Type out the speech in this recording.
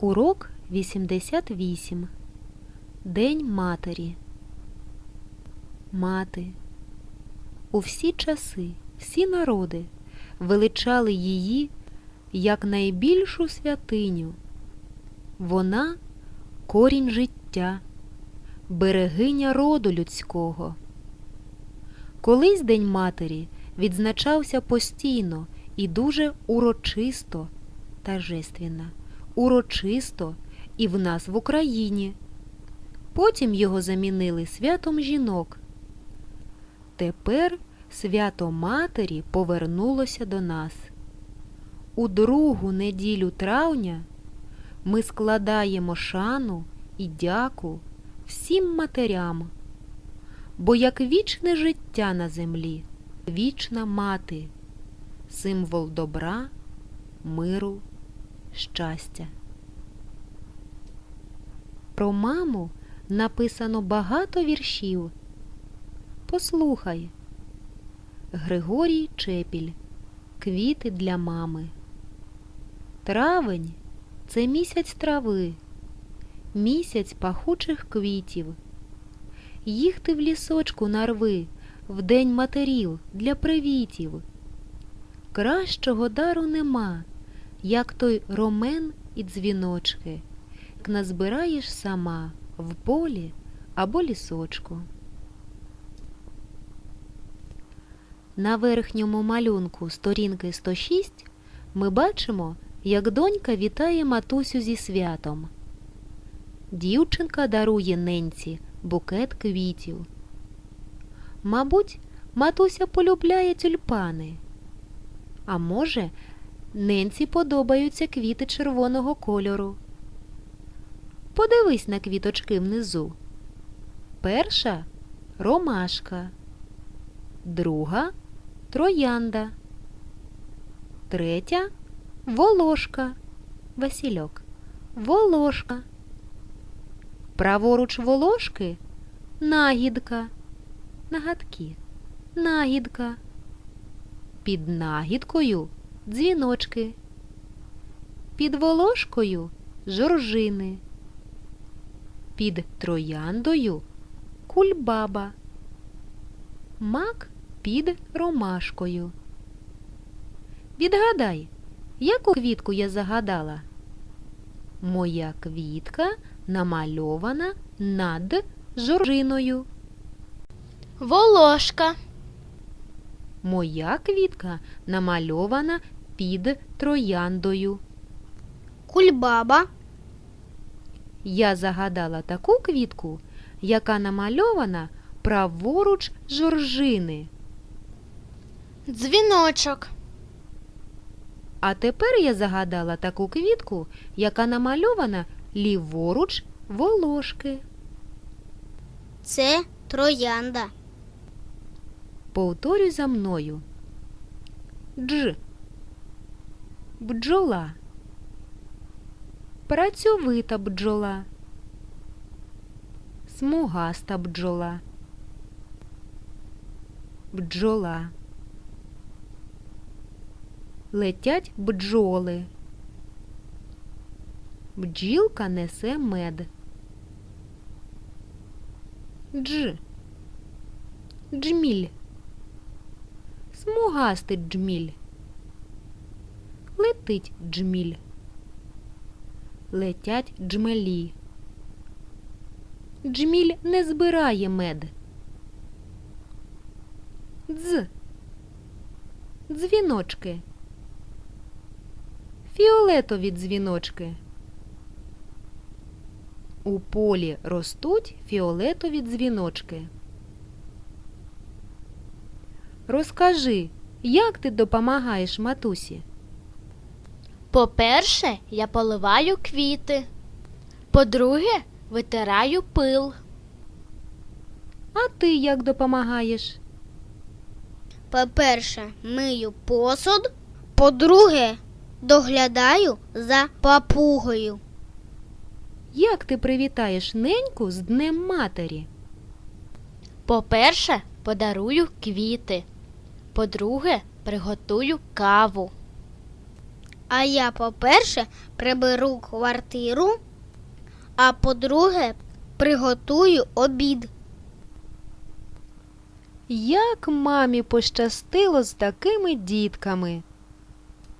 Урок 88. День матері. Мати. У всі часи, всі народи величали її як найбільшу святиню. Вона корінь життя, берегиня роду людського. Колись День матері відзначався постійно і дуже урочисто торжественно, урочисто і в нас в Україні. Потім його замінили святом жінок. Тепер свято Матері повернулося до нас. У другу неділю травня ми складаємо шану і дяку всім матерям, бо як вічне життя на землі, вічна мати, символ добра, миру, щастя. Про маму написано багато віршів. Послухай. Григорій Чепіль. Квіти для мами. Травень це місяць трави, місяць пахучих квітів. Їх ти в лісочку нарви в день матерів для привітів. Кращого дару нема, як той ромен і дзвіночки, як назбираєш сама в полі або лісочку. На верхньому малюнку сторінки 106 ми бачимо, як донька вітає матусю зі святом. Дівчинка дарує ненці букет квітів. Мабуть, матуся полюбляє тюльпани. А може, ненці подобаються квіти червоного кольору. Подивись на квіточки внизу. Перша ромашка, друга троянда, третя волошка, Васильок, волошка. Праворуч волошки нагідка, нагадки, нагідка. Під нагідкою дзвіночки, під волошкою жоржини, під трояндою кульбаба, мак під ромашкою. Відгадай, яку квітку я загадала? Моя квітка намальована над жоржиною. Волошка, Моя квітка намальована під трояндою. кульбаба, Я загадала таку квітку, яка намальована праворуч жоржини. дзвіночок, А тепер я загадала таку квітку, яка намальована ліворуч волошки. це троянда, Повторюй за мною. Дж. Бджола. Працьовита бджола. Смугаста бджола. Бджола. Летять бджоли. Бджілка несе мед. Дж. Джміль. Смугастий джміль. Летить джміль. Летять джмелі. Джміль не збирає мед. Дз. Дзвіночки. Фіолетові дзвіночки. У полі ростуть фіолетові дзвіночки. Розкажи, як ти допомагаєш матусі? По-перше, я поливаю квіти. По-друге, витираю пил. А ти як допомагаєш? По-перше, мию посуд. По-друге, доглядаю за папугою. Як ти привітаєш неньку з Днем Матері? По-перше, подарую квіти. По-друге, приготую каву. А я, по-перше, приберу квартиру, а по-друге, приготую обід. Як мамі пощастило з такими дітками.